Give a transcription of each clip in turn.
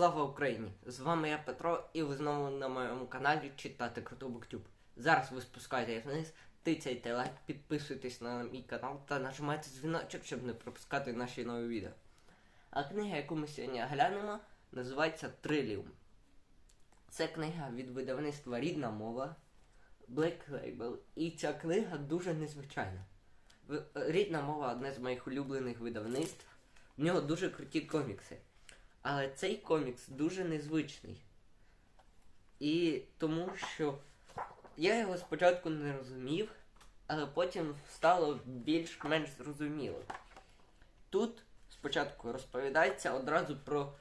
Слава Україні! З вами я Петро, і ви знову на моєму каналі читати Круто Буктюб. Зараз ви спускаєтесь вниз, тицяйте лайк, підписуйтесь на мій канал та нажимайте дзвіночок, щоб не пропускати наші нові відео. А книга, яку ми сьогодні глянемо, називається Триліум. Це книга від видавництва Рідна мова Black Label. І ця книга дуже незвичайна. Рідна мова одне з моїх улюблених видавництв. В нього дуже круті комікси. Але цей комікс дуже незвичний. І тому що я його спочатку не розумів, але потім стало більш-менш зрозуміло. Тут спочатку розповідається одразу про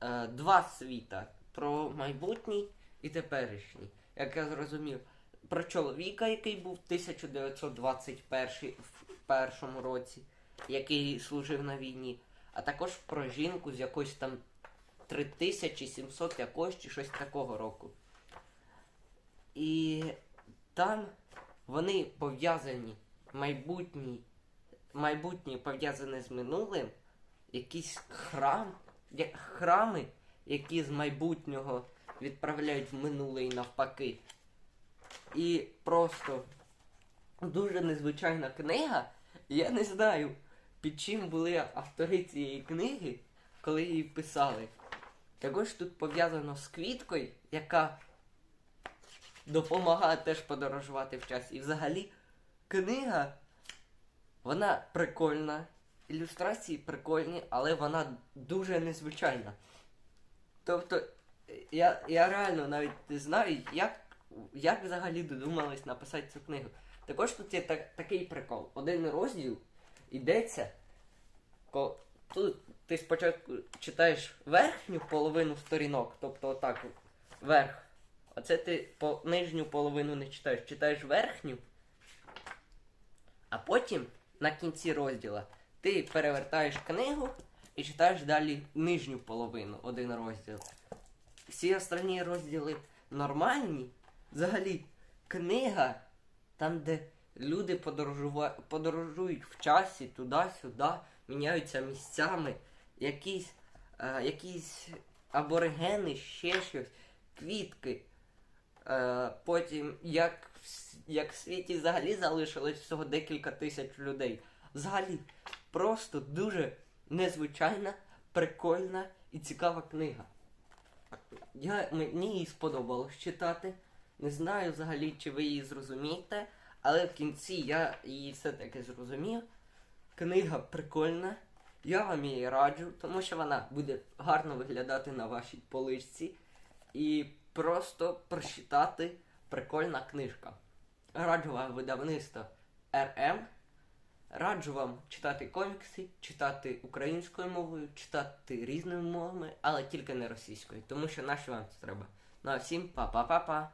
е, два світа: про майбутній і теперішній. Як я зрозумів, про чоловіка, який був 1921 в першому році, який служив на війні, а також про жінку з якоїсь там 3700 якогось чи щось такого року. І там вони пов'язані майбутні, майбутнє пов'язане з минулим, якийсь храм, храми, які з майбутнього відправляють в минуле і навпаки. І просто дуже незвичайна книга. Я не знаю, під чим були автори цієї книги, коли її писали. Також тут пов'язано з квіткою, яка допомагає теж подорожувати в часі. І взагалі книга, вона прикольна, ілюстрації прикольні, але вона дуже незвичайна. Тобто, я, я реально навіть не знаю, як, як взагалі додумались написати цю книгу. Також тут є так, такий прикол. Один розділ йдеться. Ко... Тут ти спочатку читаєш верхню половину сторінок, тобто отак от, верх. Оце ти по нижню половину не читаєш, читаєш верхню, а потім на кінці розділа ти перевертаєш книгу і читаєш далі нижню половину, один розділ. Всі останні розділи нормальні. Взагалі, книга, там, де люди подорожують в часі туди-сюди, міняються місцями, якісь, е, якісь аборигени, ще щось, квітки. Е, потім, як, як в світі взагалі залишилось всього декілька тисяч людей. Взагалі, просто дуже незвичайна, прикольна і цікава книга. Я, мені її сподобалось читати. Не знаю взагалі, чи ви її зрозумієте, але в кінці я її все-таки зрозумів. Книга прикольна. Я вам її раджу, тому що вона буде гарно виглядати на вашій поличці. І просто прочитати прикольна книжка. Раджу вам видавництво РМ. Раджу вам читати комікси, читати українською мовою, читати різними мовами, але тільки не російською, тому що нащо вам це треба. Ну а всім па-па-па-па.